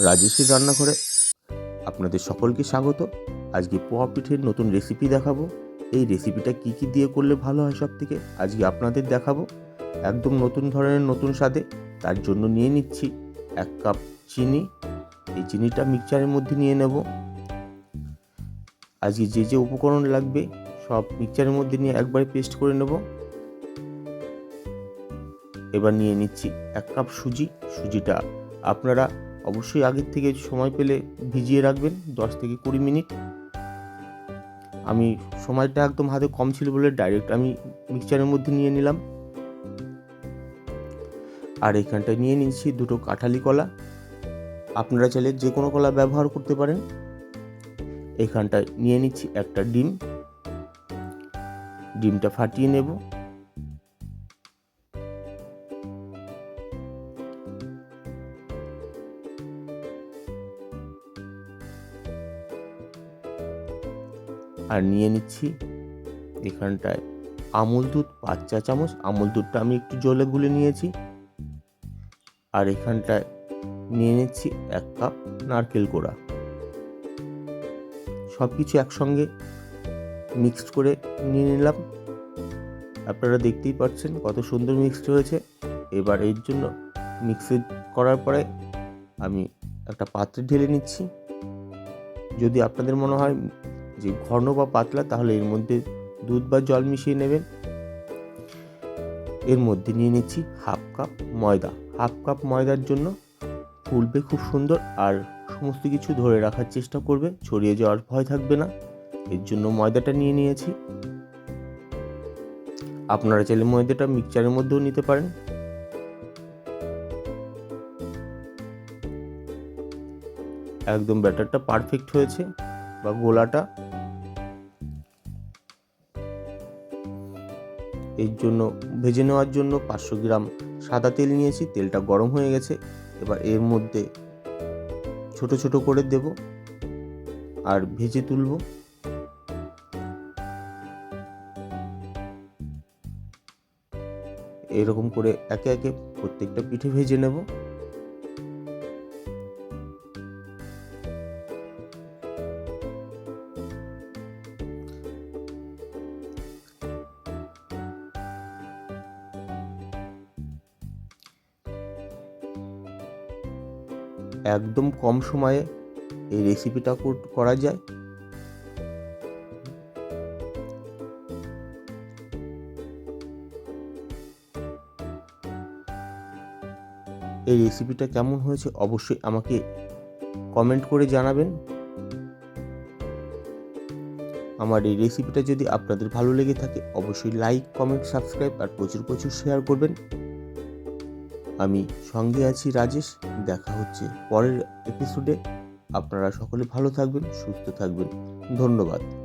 রাজেশের রান্নাঘরে। আপনাদের সকলকে স্বাগত। আজকে পোয়া পিঠের নতুন রেসিপি দেখাবো। এই রেসিপিটা কি কি দিয়ে করলে ভালো হয় সব থেকে আজকে আপনাদের দেখাবো। একদম নতুন ধরনের, নতুন স্বাদে। তার জন্য নিয়ে নিচ্ছি এক কাপ চিনি। এই চিনিটা মিক্সচারের মধ্যে নিয়ে নেব। আজকে যে যে উপকরণ লাগবে, সব মিক্সচারের মধ্যে নিয়ে একবারে পেস্ট করে নেব। এবার নিয়ে নিচ্ছি এক কাপ সুজি। সুজিটা আপনারা অবশ্যই আগের থেকে সময় পেলে ভিজিয়ে রাখবেন, দশ থেকে কুড়ি মিনিট। আমি সময়টা একদম হাতে কম ছিল বলে ডাইরেক্ট আমি মিক্সচারের মধ্যে নিয়ে নিলাম। আর এখানটায় নিয়ে নিচ্ছি দুটো কাঁঠালি কলা। আপনারা চাইলে যে কোনো কলা ব্যবহার করতে পারেন। এখানটায় নিয়ে নিচ্ছি একটা ডিম। ডিমটা ফাটিয়ে নেব। আর নিয়ে নিচ্ছি। এখানটায় আমুল দুধ, পাঁচ চা চামচ। আমুল দুধটা আমি একটু জলে গুলে নিয়েছি। আর এখানটায় নিয়ে নিচ্ছি এক কাপ নারকেল কোড়া। সব কিছু একসঙ্গে মিক্সড করে নিয়ে নিলাম। আপনারা দেখতেই পাচ্ছেন কত সুন্দর মিক্সড হয়েছে। এবার এর জন্য মিক্সড করার পরে আমি একটা পাত্রে ঢেলে নিচ্ছি। যদি আপনাদের মনে হয় যে ঘন বা পাতলা, তাহলে এর মধ্যে দুধ বা জল মিশিয়ে নেবেন। এর মধ্যে নিয়ে নিচ্ছি হাফ কাপ ময়দা। হাফ কাপ ময়দার জন্য ফুলবে খুব সুন্দর আর সমস্ত কিছু ধরে রাখার চেষ্টা করবে, ছড়িয়ে যাওয়ার ভয় থাকবে না। এর জন্য ময়দাটা নিয়ে নিয়েছি। আপনারা চাইলে ময়দাটা মিক্সচারের মধ্যেও নিতে পারেন। একদম ব্যাটারটা পারফেক্ট হয়েছে। বা গোলাটা। এর জন্য ভেজে নেওয়ার জন্য পাঁচশো গ্রাম সাদা তেল নিয়েছি, তেলটা গরম হয়ে গেছে। এবার এর মধ্যে ছোট ছোট করে দেব আর ভেজে তুলব। এরকম করে একে একে প্রত্যেকটা পিঠে ভেজে নেব। একদম কম সময়ে এই রেসিপিটা করা যায়। এই রেসিপিটা কেমন হয়েছে অবশ্যই আমাকে কমেন্ট করে জানাবেন। আমার এই রেসিপিটা যদি আপনাদের ভালো লেগে থাকে, অবশ্যই লাইক কমেন্ট সাবস্ক্রাইব আর প্রচুর প্রচুর শেয়ার করবেন। আমি সঙ্গে আছি রাজেশ, দেখা হচ্ছে পরের এপিসোডে আপনারা সকলে ভালো থাকবেন, সুস্থ থাকবেন। ধন্যবাদ।